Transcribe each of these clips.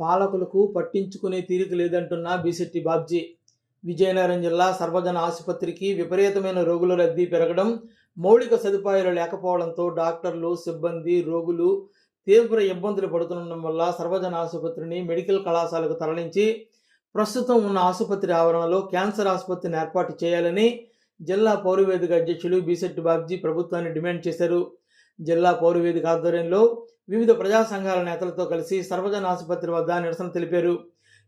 పాలకులకు పట్టించుకునే తీరిక లేదంటున్న బీసెట్టి బాబ్జీ. విజయనగరం జిల్లా సర్వజన ఆసుపత్రికి విపరీతమైన రోగుల రద్దీ పెరగడం మౌలిక సదుపాయాలు లేకపోవడంతో డాక్టర్లు సిబ్బంది రోగులు తీవ్ర ఇబ్బందులు పడుతుండడం వల్ల సర్వజన ఆసుపత్రిని మెడికల్ కళాశాలకు తరలించి ప్రస్తుతం ఉన్న ఆసుపత్రి ఆవరణలో క్యాన్సర్ ఆసుపత్రిని ఏర్పాటు చేయాలని జిల్లా పౌరవేదిక అధ్యక్షులు బీసెట్టి బాబ్జీ ప్రభుత్వాన్ని డిమాండ్ చేశారు. జిల్లా పౌరవేదిక ఆధ్వర్యంలో వివిధ ప్రజా సంఘాల నేతలతో కలిసి సర్వజన ఆసుపత్రి వద్ద నిరసన తెలిపారు.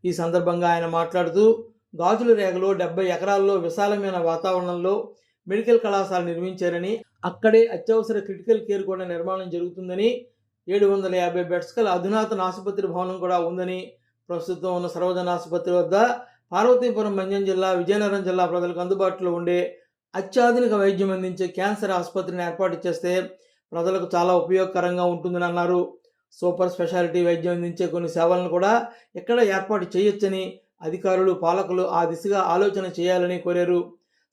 ఈ సందర్భంగా ఆయన మాట్లాడుతూ గాజుల రేగలో డెబ్బై ఎకరాల్లో విశాలమైన వాతావరణంలో మెడికల్ కళాశాల నిర్మించారని అక్కడే అత్యవసర క్రిటికల్ కేర్ కూడా నిర్మాణం జరుగుతుందని ఏడు వందల యాభై బెడ్స్ కల అధునాతన ఆసుపత్రి భవనం కూడా ఉందని ప్రస్తుతం ఉన్న సర్వజన ఆసుపత్రి వద్ద పార్వతీపురం మంజం జిల్లా విజయనగరం జిల్లా ప్రజలకు అందుబాటులో ఉండే అత్యాధునిక వైద్యం అందించే క్యాన్సర్ ఆసుపత్రిని ఏర్పాటు చేస్తే ప్రజలకు చాలా ఉపయోగకరంగా ఉంటుందని అన్నారు. సూపర్ స్పెషాలిటీ వైద్యం అందించే కొన్ని సేవలను కూడా ఇక్కడ ఏర్పాటు చేయొచ్చని అధికారులు పాలకులు ఆ దిశగా ఆలోచన చేయాలని కోరారు.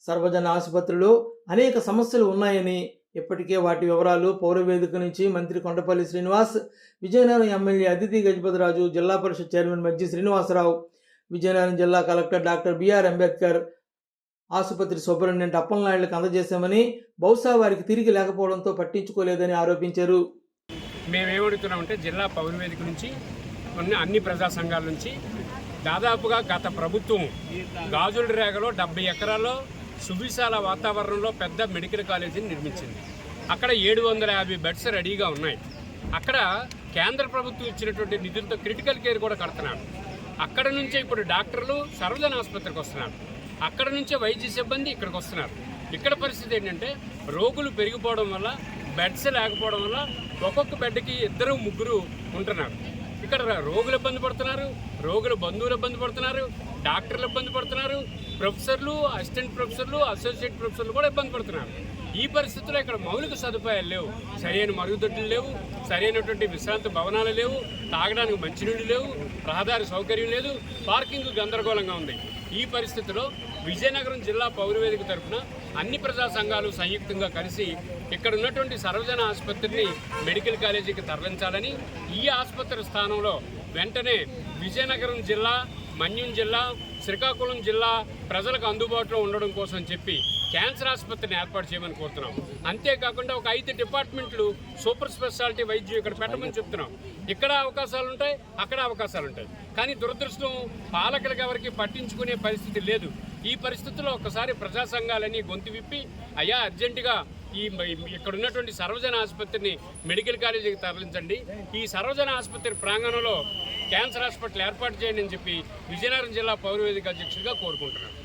సర్వజన ఆసుపత్రిలో అనేక సమస్యలు ఉన్నాయని ఇప్పటికే వాటి వివరాలు పౌరవేదిక నుంచి మంత్రి కొండపల్లి శ్రీనివాస్ విజయనగరం ఎమ్మెల్యే అతిథి గజపతిరాజు జిల్లా పరిషత్ చైర్మన్ మజ్జి శ్రీనివాసరావు విజయనగరం జిల్లా కలెక్టర్ డాక్టర్ బిఆర్ అంబేద్కర్ ఆసుపత్రి సూపరింటెండెంట్ అప్పలనాయుడులకు అందజేశామని బహుశా వారికి తిరిగి లేకపోవడంతో పట్టించుకోలేదని ఆరోపించారు. మేమేమడుగుతున్నామంటే జిల్లా పౌరవేదిక నుంచి ఉన్న అన్ని ప్రజా సంఘాల నుంచి దాదాపుగా గత ప్రభుత్వం గాజుల రేగలో డెబ్బై ఎకరాల్లో సువిశాల వాతావరణంలో పెద్ద మెడికల్ కాలేజీని నిర్మించింది. అక్కడ ఏడు వందల యాభై బెడ్స్ రెడీగా ఉన్నాయి. అక్కడ కేంద్ర ప్రభుత్వం ఇచ్చినటువంటి నిధులతో క్రిటికల్ కేర్ కూడా కడుతున్నాడు అక్కడ నుంచే ఇప్పుడు డాక్టర్లు సర్వజన ఆసుపత్రికి వస్తున్నారు. అక్కడ నుంచే వైద్య సిబ్బంది ఇక్కడికి వస్తున్నారు. ఇక్కడ పరిస్థితి ఏంటంటే రోగులు పెరిగిపోవడం వల్ల బెడ్స్ లేకపోవడం వల్ల ఒక్కొక్క బెడ్కి ఇద్దరు ముగ్గురు ఉంటున్నారు. ఇక్కడ రోగులు ఇబ్బంది పడుతున్నారు రోగుల బంధువులు ఇబ్బంది పడుతున్నారు డాక్టర్లు ఇబ్బంది పడుతున్నారు ప్రొఫెసర్లు అసిస్టెంట్ ప్రొఫెసర్లు అసోసియేట్ ప్రొఫెసర్లు కూడా ఇబ్బంది పడుతున్నారు. ఈ పరిస్థితుల్లో ఇక్కడ మౌలిక సదుపాయాలు లేవు. సరైన మరుగుదొడ్లు లేవు సరైనటువంటి విశ్రాంతి భవనాలు లేవు తాగడానికి మంచినీళ్ళు లేవు రహదారి సౌకర్యం లేదు పార్కింగ్ గందరగోళంగా ఉంది. ఈ పరిస్థితిలో విజయనగరం జిల్లా పౌరవేదిక తరఫున అన్ని ప్రజా సంఘాలు సంయుక్తంగా కలిసి ఇక్కడ ఉన్నటువంటి సర్వజన ఆసుపత్రిని మెడికల్ కాలేజీకి తరలించాలని ఈ ఆసుపత్రి స్థానంలో వెంటనే విజయనగరం జిల్లా మన్యం జిల్లా శ్రీకాకుళం జిల్లా ప్రజలకు అందుబాటులో ఉండడం కోసం చెప్పి క్యాన్సర్ ఆసుపత్రిని ఏర్పాటు చేయమని కోరుతున్నాం. అంతేకాకుండా ఒక ఐదు డిపార్ట్మెంట్లు సూపర్ స్పెషాలిటీ వైద్యం ఇక్కడ పెట్టమని చెప్తున్నాం. ఇక్కడ అవకాశాలు ఉంటాయి అక్కడ అవకాశాలు ఉంటాయి. కానీ దురదృష్టం పాలకులకు ఎవరికి పట్టించుకునే పరిస్థితి లేదు. ఈ పరిస్థితుల్లో ఒకసారి ప్రజా సంఘాలని గొంతు విప్పి అయ్యా అర్జెంటుగా ఈ ఇక్కడ ఉన్నటువంటి సర్వజన ఆసుపత్రిని మెడికల్ కాలేజీకి తరలించండి. ఈ సర్వజన ఆసుపత్రి ప్రాంగణంలో క్యాన్సర్ హాస్పిటల్ ఏర్పాటు చేయండి అని చెప్పి విజయనగరం జిల్లా పౌరవేదిక అధ్యక్షుడిగా కోరుకుంటున్నాను